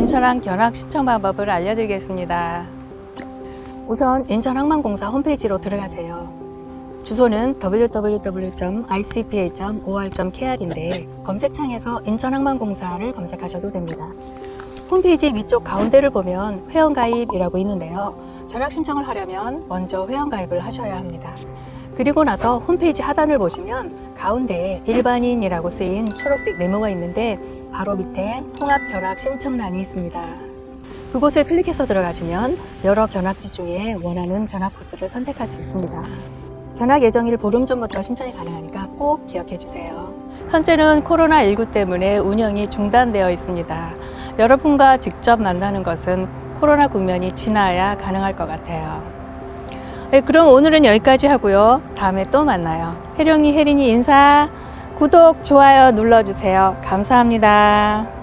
인천항 견학 신청 방법을 알려드리겠습니다. 우선 인천항만공사 홈페이지로 들어가세요. 주소는 www.icpa.or.kr인데 검색창에서 인천항만공사를 검색하셔도 됩니다. 홈페이지 위쪽 가운데를 보면 회원가입이라고 있는데요. 견학 신청을 하려면 먼저 회원가입을 하셔야 합니다. 그리고 나서 홈페이지 하단을 보시면 가운데에 일반인이라고 쓰인 초록색 네모가 있는데 바로 밑에 통합 견학 신청란이 있습니다. 그곳을 클릭해서 들어가시면 여러 견학지 중에 원하는 견학 코스를 선택할 수 있습니다. 견학 예정일 보름 전부터 신청이 가능하니까 꼭 기억해 주세요. 현재는 코로나19 때문에 운영이 중단되어 있습니다. 여러분과 직접 만나는 것은 코로나 국면이 지나야 가능할 것 같아요. 네, 그럼 오늘은 여기까지 하고요. 다음에 또 만나요. 혜령이 혜린이 인사, 구독, 좋아요 눌러주세요. 감사합니다.